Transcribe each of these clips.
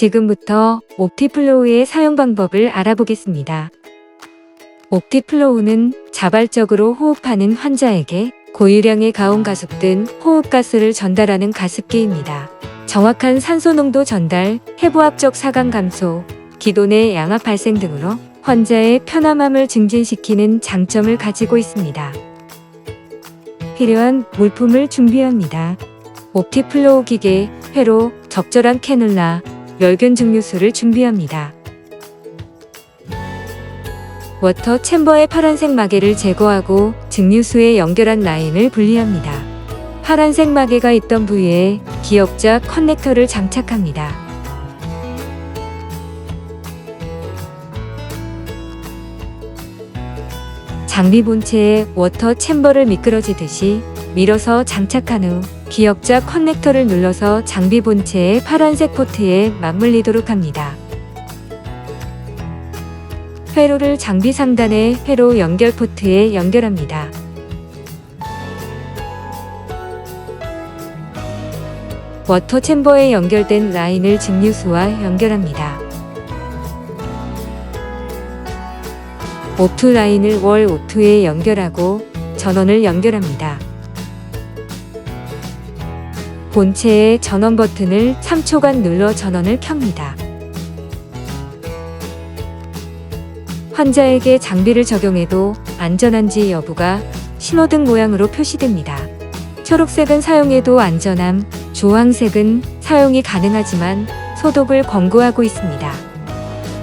지금부터 옵티플로우의 사용 방법을 알아보겠습니다. 옵티플로우는 자발적으로 호흡하는 환자에게 고유량의 가온 가속든 호흡가스를 전달하는 가습기입니다. 정확한 산소 농도 전달, 해부학적 사강 감소, 기도 내 양압 발생 등으로 환자의 편안함을 증진시키는 장점을 가지고 있습니다. 필요한 물품을 준비합니다. 옵티플로우 기계, 회로, 적절한 캐놀라, 멸균 증류수를 준비합니다. 워터 챔버의 파란색 마개를 제거하고 증류수에 연결한 라인을 분리합니다. 파란색 마개가 있던 부위에 기역자 커넥터를 장착합니다. 장비 본체에 워터 챔버를 미끄러지듯이 밀어서 장착한 후 기역자 커넥터를 눌러서 장비 본체의 파란색 포트에 맞물리도록 합니다. 회로를 장비 상단의 회로 연결 포트에 연결합니다. 워터 챔버에 연결된 라인을 증류수와 연결합니다. O2 라인을 월 O2에 연결하고 전원을 연결합니다. 본체의 전원 버튼을 3초간 눌러 전원을 켭니다. 환자에게 장비를 적용해도 안전한지 여부가 신호등 모양으로 표시됩니다. 초록색은 사용해도 안전함, 주황색은 사용이 가능하지만 소독을 권고하고 있습니다.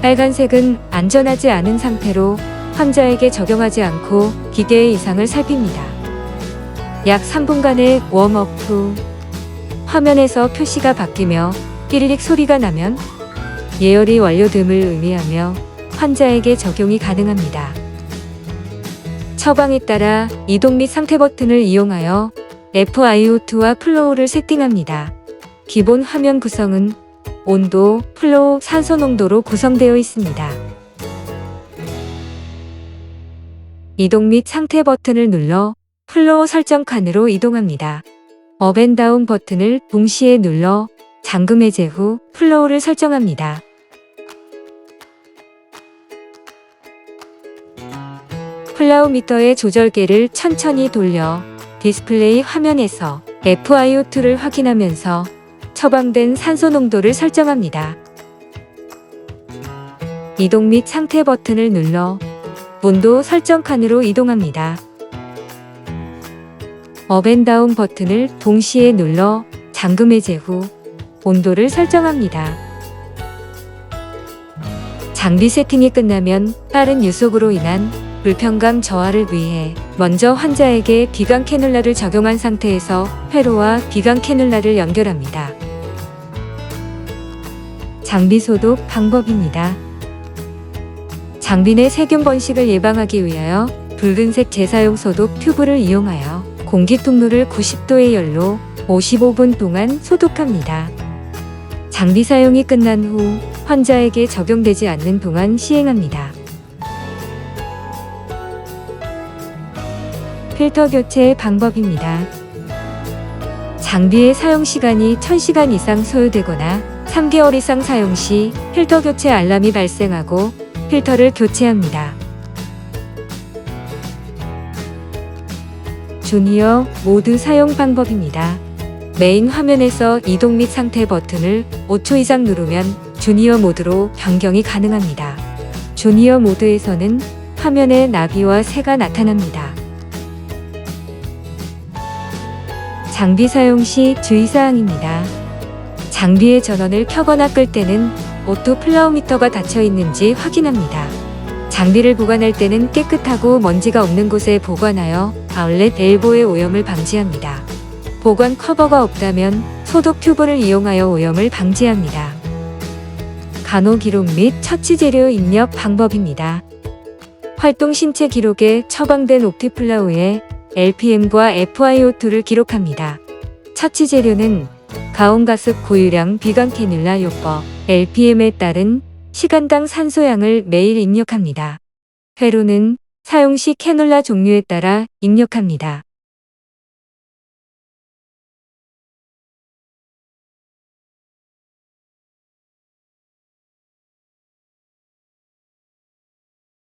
빨간색은 안전하지 않은 상태로 환자에게 적용하지 않고 기계의 이상을 살핍니다. 약 3분간의 웜업 후 화면에서 표시가 바뀌며 삐리릭 소리가 나면 예열이 완료됨을 의미하며 환자에게 적용이 가능합니다. 처방에 따라 이동 및 상태 버튼을 이용하여 FiO2와 플로우를 세팅합니다. 기본 화면 구성은 온도, 플로우, 산소 농도로 구성되어 있습니다. 이동 및 상태 버튼을 눌러 플로우 설정 칸으로 이동합니다. 업앤다운 버튼을 동시에 눌러 잠금 해제 후 플로우를 설정합니다. 플라우 미터의 조절계를 천천히 돌려 디스플레이 화면에서 FiO2를 확인하면서 처방된 산소 농도를 설정합니다. 이동 및 상태 버튼을 눌러 온도 설정 칸으로 이동합니다. 업앤다운 버튼을 동시에 눌러 잠금 해제 후 온도를 설정합니다. 장비 세팅이 끝나면 빠른 유속으로 인한 불편감 저하를 위해 먼저 환자에게 비강 캐놀라를 적용한 상태에서 회로와 비강 캐놀라를 연결합니다. 장비 소독 방법입니다. 장비 내 세균 번식을 예방하기 위하여 붉은색 재사용 소독 튜브를 이용하여 공기 통로를 90도의 열로 55분 동안 소독합니다. 장비 사용이 끝난 후 환자에게 적용되지 않는 동안 시행합니다. 필터 교체 방법입니다. 장비의 사용 시간이 1000시간 이상 소요되거나 3개월 이상 사용 시 필터 교체 알람이 발생하고 필터를 교체합니다. 주니어 모드 사용 방법입니다. 메인 화면에서 이동 및 상태 버튼을 5초 이상 누르면 주니어 모드로 변경이 가능합니다. 주니어 모드에서는 화면에 나비와 새가 나타납니다. 장비 사용 시 주의사항입니다. 장비의 전원을 켜거나 끌 때는 오토 플라우미터가 닫혀 있는지 확인합니다. 장비를 보관할 때는 깨끗하고 먼지가 없는 곳에 보관하여 아울렛 엘보의 오염을 방지합니다. 보관 커버가 없다면 소독 튜브를 이용하여 오염을 방지합니다. 간호 기록 및 처치 재료 입력 방법입니다. 활동 신체 기록에 처방된 옵티플라우에 LPM과 FiO2를 기록합니다. 처치 재료는 가온가습 고유량 비강 캐뉼라 요법 LPM에 따른 시간당 산소양을 매일 입력합니다. 회로는 사용 시 캐놀라 종류에 따라 입력합니다.